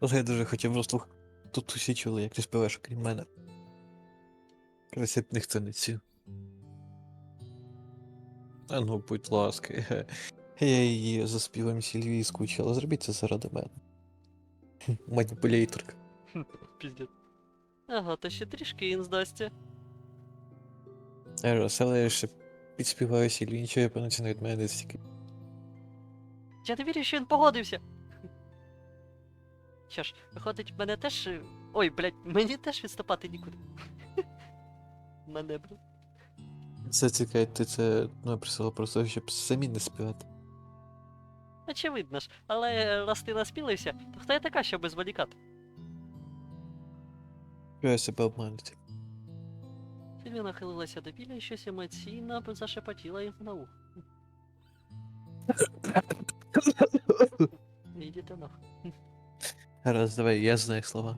Але я дуже хотів просто тут усі чули, як ти співаєш, крім мене. Краще б ніхто не цю. А ну, будь ласка. я- її за співом Сільвії скучила. Зробіть це заради мене. Хм, Маніпуляторка. Піздець. Ага, та ще трішки він здасться. Раз, але я ще підспіваю Сільвії, нічого я це від мене не стільки. Я не вірю, що він погодився. Що ж, виходить, мене теж. е, Ой, блядь, мені теж відступати нікуди. Мене, блядь. Це цікаво, ти це ну, присила просто, щоб самі не співати. Очевидно ж, але раз ти наспілився, то хто я така, щоб зволікати? Я себе обманути. Сильвія нахилилася до біля і щось емоційно зашепотіла йому на ухо. Ідіть нахуй. Раз, давай, я знаю слова.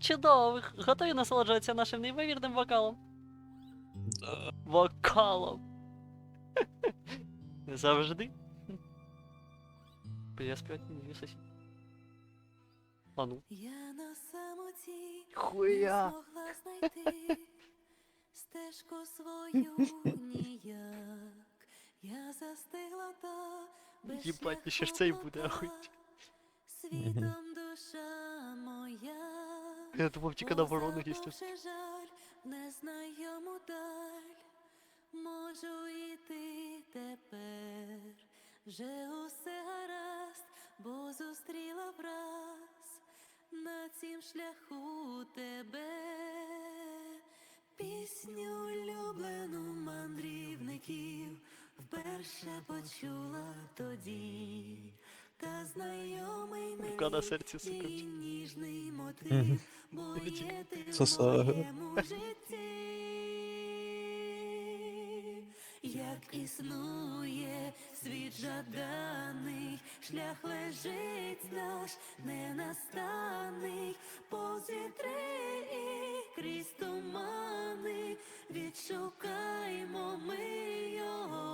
Чудово, готові насолоджуватися нашим неймовірним вокалом? Вокалом. Завжди. Я співати не вмію. А ну. Я на самоті Хуя. не змогла знайти стежку свою ніяк. Я застигла та без Їбать, ще ж цей буде, одна. Світом душа моя. Я думав, тільки на ворону є. Жаль, незнайому даль, можу йти тепер, вже усе гаразд, бо зустріла враз на цім шляху тебе. Пісню улюблену мандрівників вперше почула тоді, та знайомий Рука на серці, сука. її ніжний мотив, бо є ти в Сосага. моєму житті. Як існує світ жаданий, шлях лежить наш ненастанний, повз вітри і крізь тумани, відшукаймо ми його,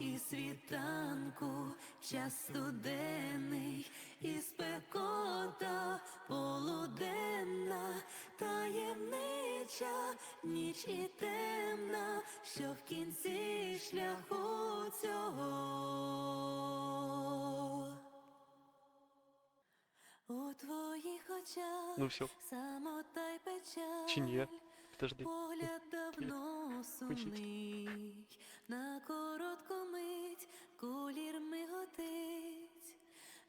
і світанку час студенний, і спекота полуденна, таємнича ніч і темна, що в кінці шляху цього. У твоїх очах Ну все, самота й печаль. чи ні? Подожди. Погляд давно сумний, на коротку мить кулір миготить,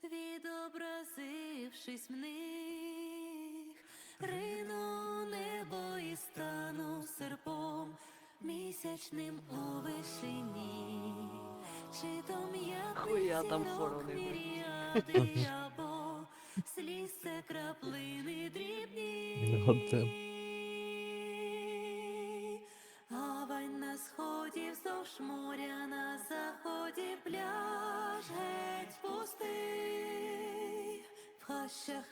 відобразившись в них, рину небо і стану серпом місячним у вишині, чи то Хуя там м'ятниці хорони, або сліз це краплини дрібні. В хащах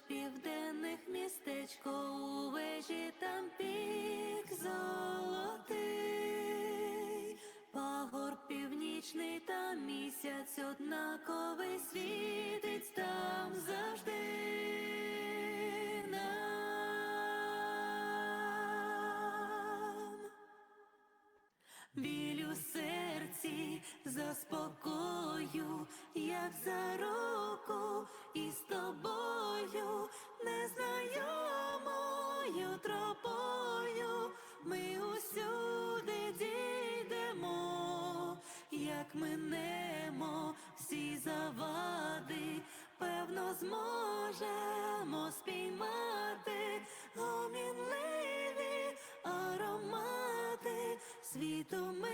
як минемо всі завади, певно зможемо спіймати гомінливі аромати світу ми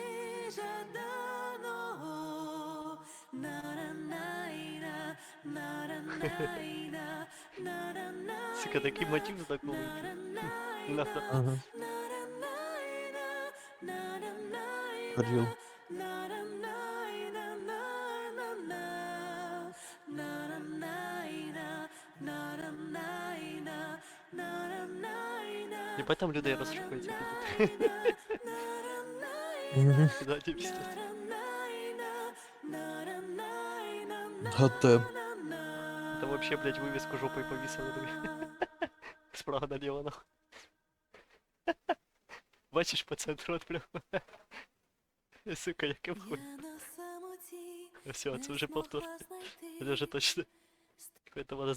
жаданого. На-ра-найна, на-ра-найна, на-ра-найна, Сука, такий мотив знакомий. на-ра-найна, Ага. на-ра-найна, Єбать там людей розшукується. Мгм. Да, ті після. Готем. Та вообще, блядь, вивіску жопою повісили. диви. Справа наліво нахуй. Бачиш по центру от прямо. Сука, яке вхуй. Все, це вже повтор. Це вже точно. Какое-то воно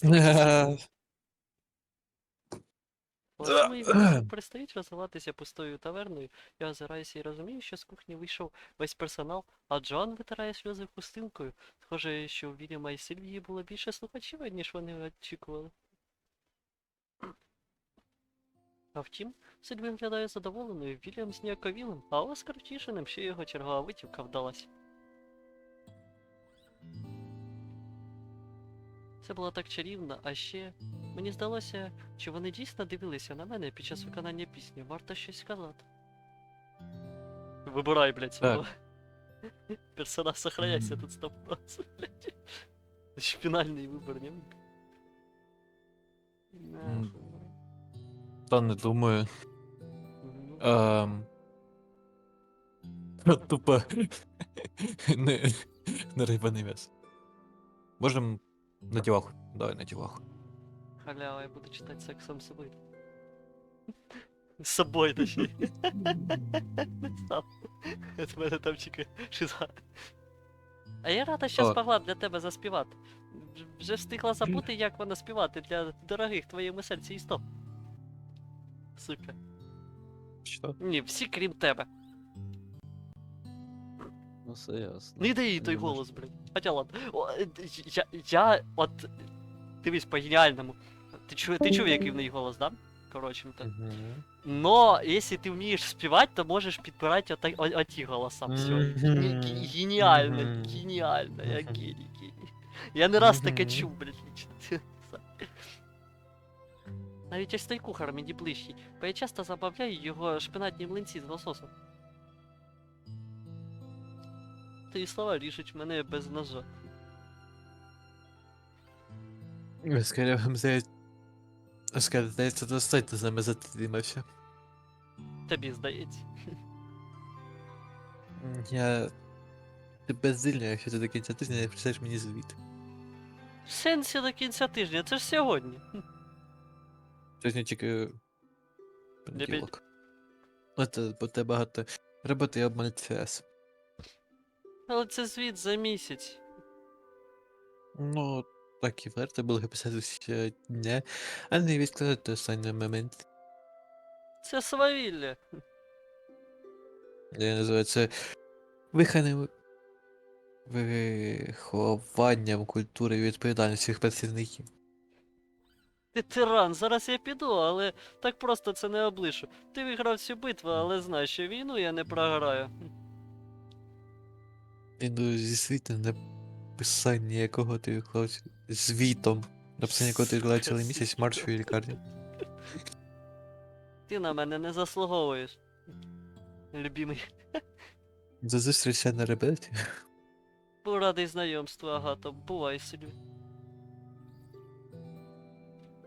Але мої перестають розвиватися пустою таверною. Я озираюся і розумію, що з кухні вийшов весь персонал, а Джоан витирає сльози хустинкою. Схоже, що у Вільяма і Сильвії було більше слухачів, ніж вони очікували. А втім, Сильвія виглядає задоволеною, Вільям зніяковілим, а Оскар втішеним, що його чергова витівка вдалась. Це було так чарівно, а ще мені здалося, чи вони дійсно дивилися на мене під час виконання пісні, варто щось сказати. Вибирай, блядь, свого. Персонаж сохраняйся тут стоп блядь. Ще Фінальний вибір, не? М. Та не думаю. Ну, Ем... Тупо не, не риба, не м'ясо. Можем на діваху. Давай на діваху. Халява, я буду читати сексом з собою. З собою, точніше. Не сам. От мене там тільки шиза. А я рада, що О. змогла для тебе заспівати. Вже встигла забути, як вона співати для дорогих твоєму серці істот. Сука. Що? Ні, всі крім тебе. Ну все ясно. Не дай їй той голос, блядь. Хоча ладно. О, е, я, я от. Дивись по геніальному. Ти чув, ти чув, який в неї голос, да? Коротше. Мгм. Но если ты умеешь спевать, то можешь подбирать от, от, оті голоса. Все. Мгм. Геніально, Мгм. геніально, я геній, геній. Я не раз таке Мгм. чув, блядь, лично. Навіть ось той кухар мені ближчий, бо я часто забавляю його шпинатні млинці з лососом. Твої слова ріжуть мене без ножа. Оскар, вам здається... Оскар, здається, достатньо з нами затримався. Тобі здається. Я... Ти бездільний, якщо ти до кінця тижня не прочитаєш мені звіт. В сенсі до кінця тижня, це ж сьогодні. Сьогодні тільки... Понеділок. Оце, бо те багато роботи і обмаль час. Але це звіт за місяць. Ну, так і варто було писати щодня, а не відкладати останній момент. Це свавілля. Я називаю це виханим вихованням культури і відповідальності працівників. Ти тиран, зараз я піду, але так просто це не облишу. Ти виграв всю битву, але знай, що війну я не програю. Іду зі світу написання якого ти виклав звітом. Написання якого ти виклав цілий місяць марш у лікарні. Ти на мене не заслуговуєш. Любімий. За зустріч на ребеті. Був радий знайомству, Агато. Бувай собі.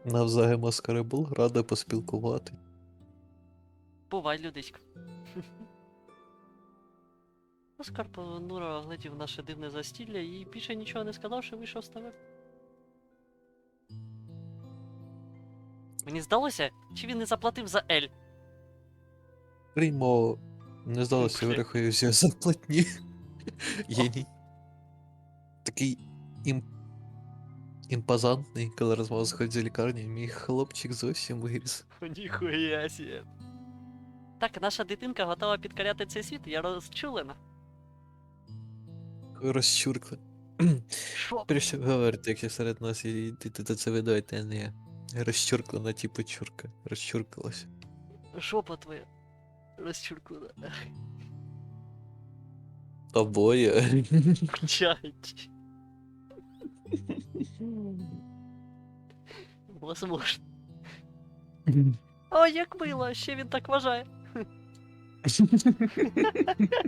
Навзаєм Оскари був рада поспілкувати. Бувай, людисько. Оскар понуро оглядів наше дивне застілля і більше нічого не сказавши, вийшов з тебе. Мені здалося, чи він не заплатив за Ель. Приймо не здалося, Блін. вирахую всі зарплатні. Геній. Такий ім... імпозантний, коли розмова заходить з лікарні, мій хлопчик зовсім виріс. Ніхуя сі. Так, наша дитинка готова підкоряти цей світ, я розчулена. Розчуркла. Що? Прийшов говорити, якщо серед нас і ти ти це видаєте, а не розчурклена, типу чурка. Розчуркалася. Жопа твоя. Розчуркана. Обоє. Чать. Возможно. О, як мило, ще він так вважає.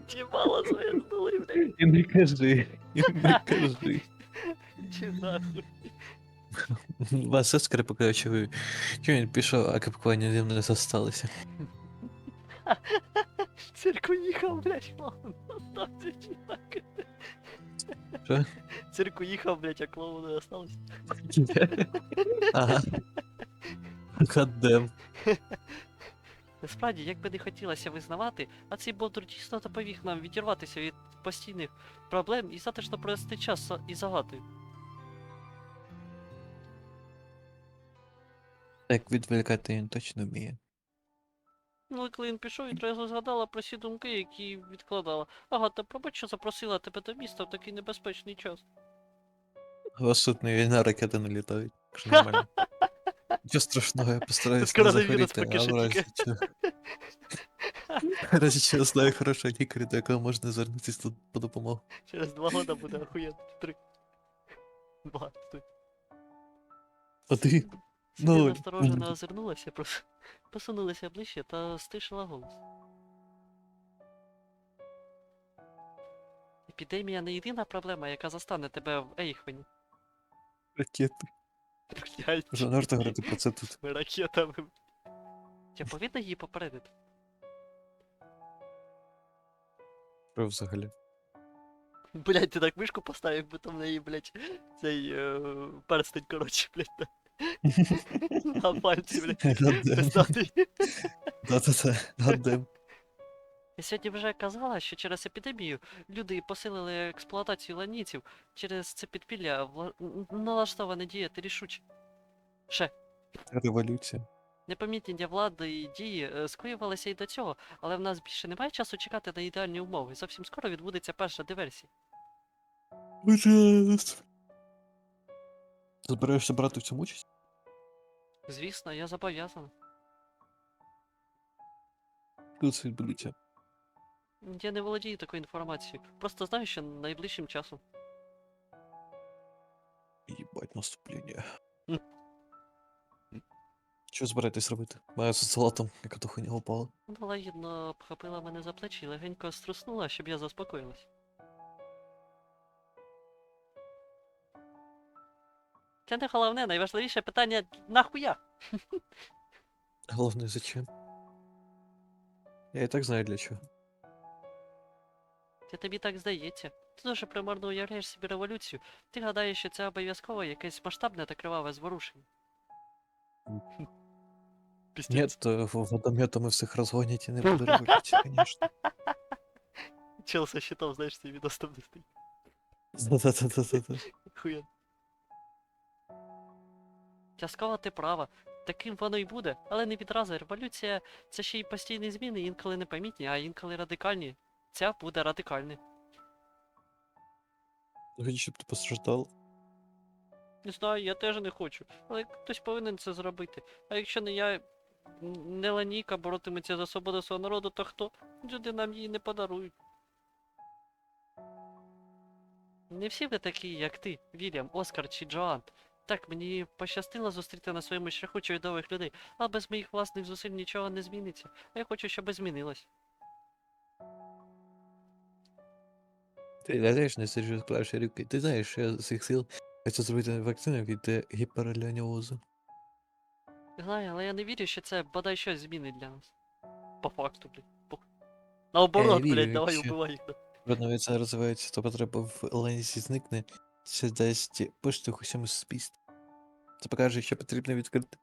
Чимало звезнули, блядь. І не кажи. І не кажи. Чи нахуй. Вас Оскар показав, що ви- що він пішов, а капкування з ним не зосталося. Цирк уїхав, блядь, мало. Остався чувак. Що? цирку їхав, блядь, а клоуни остались. Ага. Гаддем. Насправді, як би не хотілося визнавати, а цей бовдур дійсно допоміг нам відірватися від постійних проблем і затишно провести час із загадою. Так відволікати він точно вміє. Ну, коли він пішов, відразу згадала про всі думки, які відкладала. Агата, пробач, що запросила тебе до міста в такий небезпечний час. Вас тут не на ракети не літають. нормально. Нічого страшного, я постараюсь Тут не захворіти, а в разі чого. Разі чого знаю хорошого лікаря, до якого можна звернутися тут по допомогу. Через два года буде охуєнно. Три. Два, стой. А ти? Ну, насторожено ну, озирнулася, прос- посунулася ближче та стишила голос. Епідемія не єдина проблема, яка застане тебе в Ейхвені. ракети. Вже не варто говорити про це тут. Ми ракетами. Я повинна її попередити. Що взагалі? Блять, ти так мишку поставив, бо там в неї, блять, цей е, перстень, коротше, блять, на, на пальці, блять. Пиздатий. Да-да-да. Я сьогодні вже казала, що через епідемію люди посилили експлуатацію ланійців через це підпілля вла... налаштоване діяти рішуче. Ще, Революція. непомітнення влади і дії е, скоювалися і до цього, але в нас більше немає часу чекати на ідеальні умови. Зовсім скоро відбудеться перша диверсія. Збираєшся брати в цьому участь? Звісно, я зобов'язана. Коли це відбудеться? Я не володію такою інформацією. Просто знаю, що найближчим часом. Єбать наступлення. М. Що збираєтесь робити? Маю з салатом, яка то хуйня упала. Вона лагідно обхопила мене за плечі і легенько струснула, щоб я заспокоїлась. Це не головне, найважливіше питання нахуя? Головне, зачем? Я і так знаю для чого. Це тобі так здається. Ти дуже примарно уявляєш собі революцію. Ти гадаєш, що це обов'язково якесь масштабне та криваве зворушення. Ні, Піздець. то в- водометами всіх розгонять і не буде революції, звісно. Чел со щитом, знаєш, цей відос там не стоїть. Да-да-да-да-да. Хуя. Частково ти права. Таким воно й буде, але не відразу. Революція це ще й постійні зміни, інколи непомітні, а інколи радикальні. Ця буде радикальна. Хочу, щоб ти постраждав. Не знаю, я теж не хочу. Але хтось повинен це зробити. А якщо не я, не Ланійка боротиметься за свободу свого народу, то хто? Люди нам її не подарують. Не всі ви такі, як ти, Вільям, Оскар чи Джоан. Так, мені пощастило зустріти на своєму шляху чудових людей, але без моїх власних зусиль нічого не зміниться. А я хочу, щоб змінилось. Ти лягаєш на серйозно склавши руки. Ти знаєш, що я з їх сил хочу зробити вакцину від е, гіперлеоніозу. Знаю, але я не вірю, що це бодай щось змінить для нас. По факту, блядь. По... Наоборот, вірю, блядь, давай якщо- убивай їх. да. Відновиться розвивається, то потреба в ленсі зникне, це дасть поштовх усьому суспільству. Це покаже, що потрібно відкрити.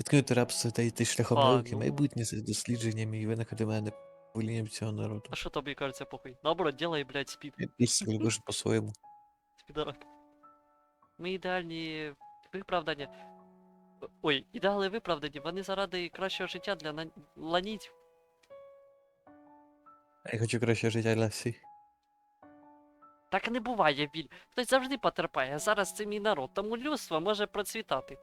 Відкрити рабство та йти шляхом А, науки, ну. майбутнє з дослідженнями і винаходами волінням цього народу. А що тобі кажеться похуй? Наоборот, делай, блядь, спід. Після кожен по-своєму. Спідорак. Ми ідеальні виправдання. Ой, ідеали виправдані, вони заради кращого життя для на... А Я хочу краще життя для всіх. Так не буває, Віль. Хтось завжди потерпає. Зараз це мій народ, тому людство може процвітати.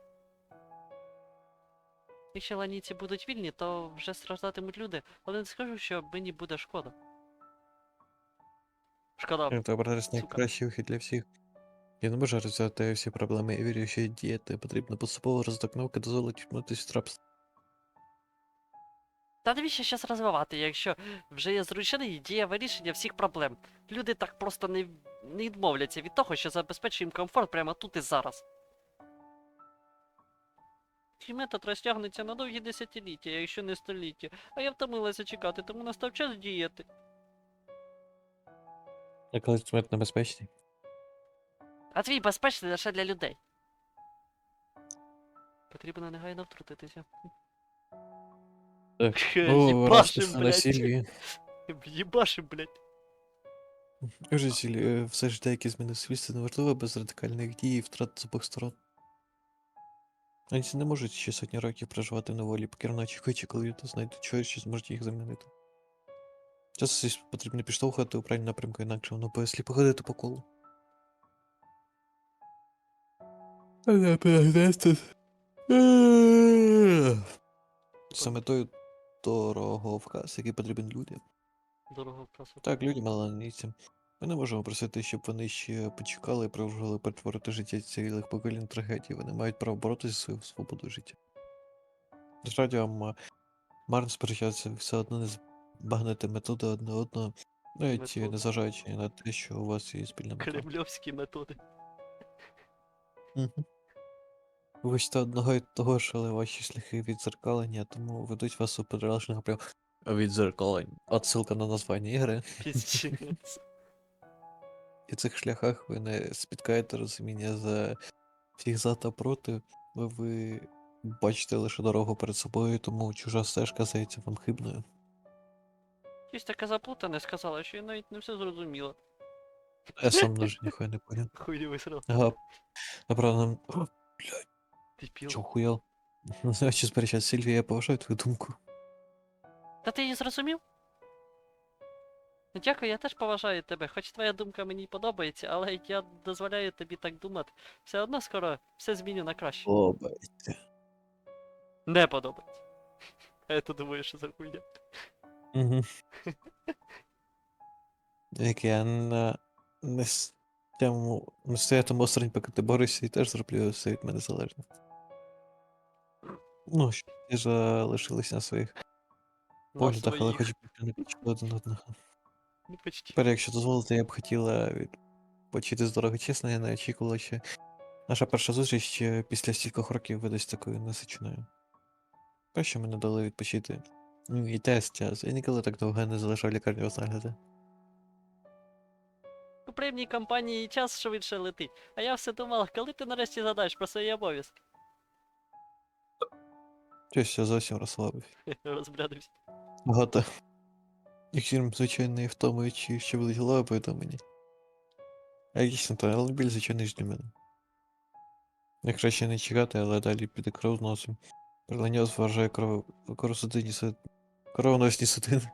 Якщо ланійці будуть вільні, то вже страждатимуть люди, але не скажу, що мені буде шкода. Шкода. Це сука. найкращий вихід для всіх. Я не можу розв'язати всі проблеми і вірю, що діяти потрібно поступово розвиток науки дозволить відмовитись від рабства. Та навіщо щас розвивати, якщо вже є зручне ідея вирішення всіх проблем. Люди так просто не, не відмовляться від того, що забезпечує їм комфорт прямо тут і зараз. Цей метод розтягнеться на довгі десятиліття, якщо не століття, а я втомилася чекати, тому настав час діяти. Я коли смерть небезпечний. А твій безпечний лише для людей. Потрібно негайно втрутитися. Так. Хе, О, їбашим, розпис на блядь. Сільвії. Їбашим, блядь. Житель, е, все життя, яке зміни свісти, неважливо без радикальних дій і втрат з обох сторон. Анці не можуть ще сотні років проживати на волі, поки рано очікуючи, коли люди знайдуть щось, що зможуть їх замінити. Часто потрібно підштовхувати у правильну напрямку, інакше воно буде сліпо ходити по колу. Саме той дороговказ, який потрібен людям. Дорого вказу. Так, людям, але не німцям. Ми не можемо просити, щоб вони ще почекали і продовжували перетворити життя цілих поколінь трагедії. Вони мають право боротися за свою свободу життя. Насправді вам а, марно сперечатися, все одно не збагнете методи одне одного, навіть Методи. незважаючи на те, що у вас є спільна мета. Кремльовські методи. Мгм. Ви хочете одного і того ж, але ваші шляхи відзеркалення, тому ведуть вас у протилежних напрямках. Відзеркалень. Отсилка на названня ігри. Піздець. І цих шляхах ви не спіткаєте розуміння за всіх за та проти, ви бачите лише дорогу перед собою, тому чужа стежка здається вам хибною. Щось таке заплутане сказала, що я навіть не все зрозуміла. Я сам даже ніхуя не понял. Хуйовий срок. Ага. Направда, О, Ти піл. чого хуял? Не знаю, чи сперечати Сильвія, я поважаю твою думку. Та ти її зрозумів? Ну, Дякую, я теж поважаю тебе, хоч твоя думка мені подобається, але я дозволяю тобі так думати. Все одно скоро все зміню на краще. Подобається. Не подобається. А я то думаю, що за хуйня. Угу. Як я на тему, осторонь, поки ти борешся, і теж зроблю все від мене залежне. Ну, що ти залишились на своїх поглядах, але хоч би не почули один одного. Ну, почти. Тепер, якщо дозволите, я б хотіла відпочити з дороги чесно, я не очікувала, що наша перша зустріч після стількох років видасть такою насиченою. Перше мене дали відпочити. Ну, І тест час. Я ніколи так довго не залишав лікарню нагляду. У приємній компанії час швидше летить. А я все думала, коли ти нарешті задаєш про свої обов'язки. Щось я зовсім розслабився. Розблядився. Багато. Якщо звичайної втоми чи ще будуть голови мені. А дійсно то, але біль звичайний ж для мене. Я краще не чекати, але далі піде кров з носом. Приланяв вважає кров... кровосудинні суд... Кровоносні судини.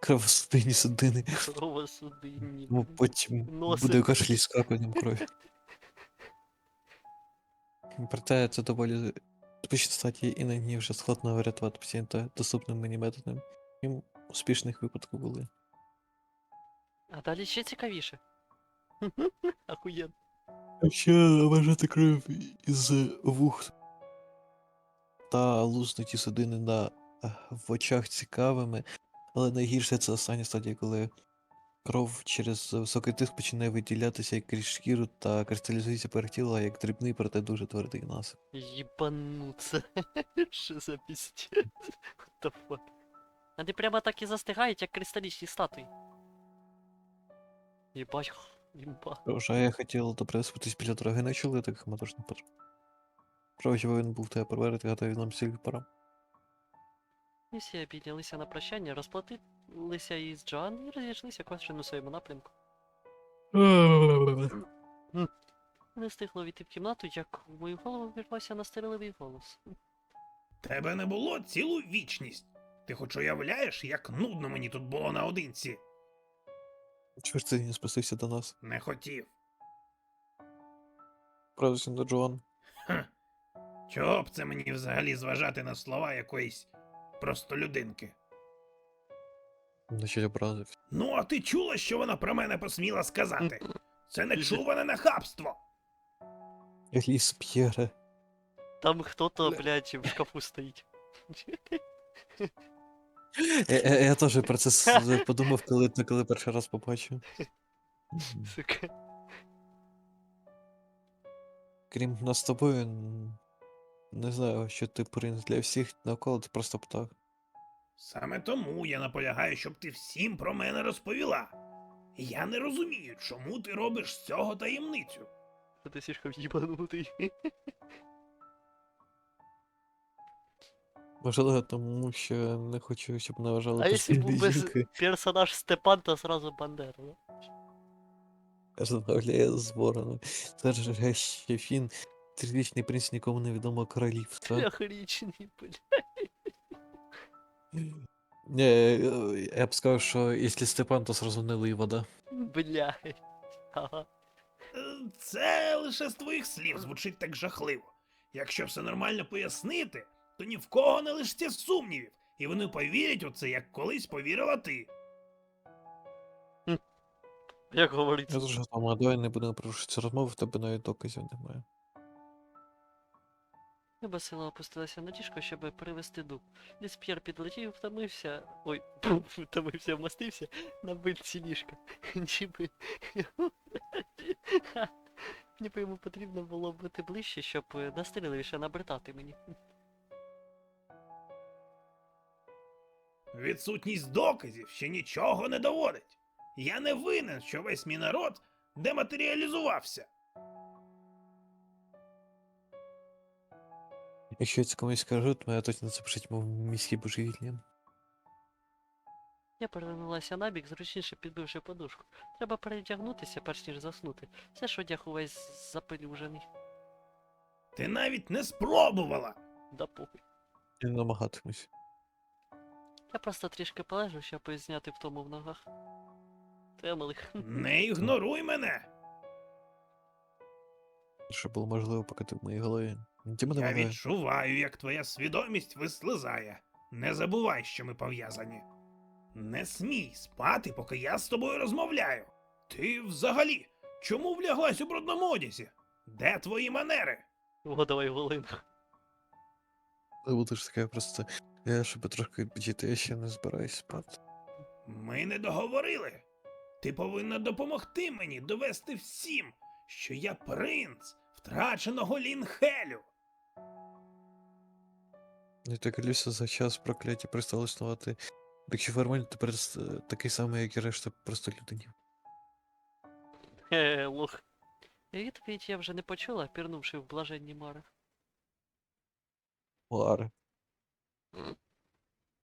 Кровосудинні судини. Кровосудинні. Тому потім Носи. буде кашлі з крапленням крові. Проте це доволі успішна статі і нині вже складно врятувати пацієнта доступним мені методом. Їм успішних випадків були. А далі ще цікавіше. Ахуєн. Якщо вважати кров із вух та луснуті судини на е, в очах цікавими, але найгірше це остання стадія, коли кров через високий тиск починає виділятися як крізь шкіру та кристалізується поверх тіла як дрібний, проте дуже твердий насип. Єбануться. Що за піздець? What the fuck? Вони прямо так і застигають, як кристалічні статуї. Єбать, імба. Вже я хотів добре біля дороги, не чули таких моторних потреб. Право, що він був тебе проверити, готові нам всіх пора. І всі обійнялися на прощання, розплатилися із Джоан і розійшлися кожен у своєму напрямку. Не встигло війти в кімнату, як в мою голову вірвався настирливий голос. Тебе не було цілу вічність. Ти хоч уявляєш, як нудно мені тут було наодинці? Чого ж ти не спустився до нас? Не хотів. Правда, до Джоан. Ха. Чого б це мені взагалі зважати на слова якоїсь простолюдинки? Значить образився. Ну, а ти чула, що вона про мене посміла сказати? Це нечуване нахабство. Еліс П'єре. Там хто-то, блядь, в шкафу стоїть. Я, я, я теж про це с- подумав, коли, коли перший раз побачив. Сука. Крім нас з тобою, н- не знаю, що ти принц для всіх навколо, ти просто птах. Саме тому я наполягаю, щоб ти всім про мене розповіла. Я не розумію, чому ти робиш з цього таємницю. Ти слишком їбанутий. Можливо, тому що не хочу, щоб не вважали А якщо був без персонаж Степан, то сразу Бандера, да? Розмовляє з вороном. Це ж ще фін, трирічний принц нікому невідомого королівства. Трьохрічний, блядь. Не, я б сказав, що якщо Степан, то сразу не лий вода. Блядь. Ага. Це лише з твоїх слів звучить так жахливо. Якщо все нормально пояснити, то ні в кого не лишиться сумнівів, і вони повірять у це, як колись повірила ти. Як говориться. Я дуже там, а давай не будемо порушити цю розмову, в тебе навіть доказів немає. Неба сила опустилася на ліжко, щоб перевести дух. Десь П'єр підлетів, втомився. Ой, втомився, вмостився на бильці ліжка. Ніби. Ніби йому потрібно було бути ближче, щоб настріливіше набритати мені. Відсутність доказів ще нічого не доводить. Я не винен, що весь мій народ дематеріалізувався. Якщо я це комусь скажу, то мене точно запишуть мов міські божевілля. Я перевернулася набік, зручніше підбивши подушку. Треба передягнутися, перш ніж заснути. Все ж одяг увесь запелюжений. Ти навіть не спробувала. Да похуй. І намагатимусь. Я просто трішки полежу, щоб зняти втому в ногах. Та малих. Не ігноруй мене. Щоб було можливо, поки ти в моїй голові. Тіма Я відчуваю, як твоя свідомість вислизає. Не забувай, що ми пов'язані. Не смій спати, поки я з тобою розмовляю. Ти взагалі чому вляглась у брудному одязі? Де твої манери? О, давай голим. Будеш таке просто. Я щоб трошки відпочити, я ще не збираюсь спати. Ми не договорили. Ти повинна допомогти мені довести всім, що я принц втраченого Лінхелю. Не так Люся за час прокляття перестало існувати. Якщо формально тепер такий самий, як і решта просто людинів. Хе, лох. Відповідь я вже не почула, пірнувши в блаженні мари. Лари. Mm-hmm.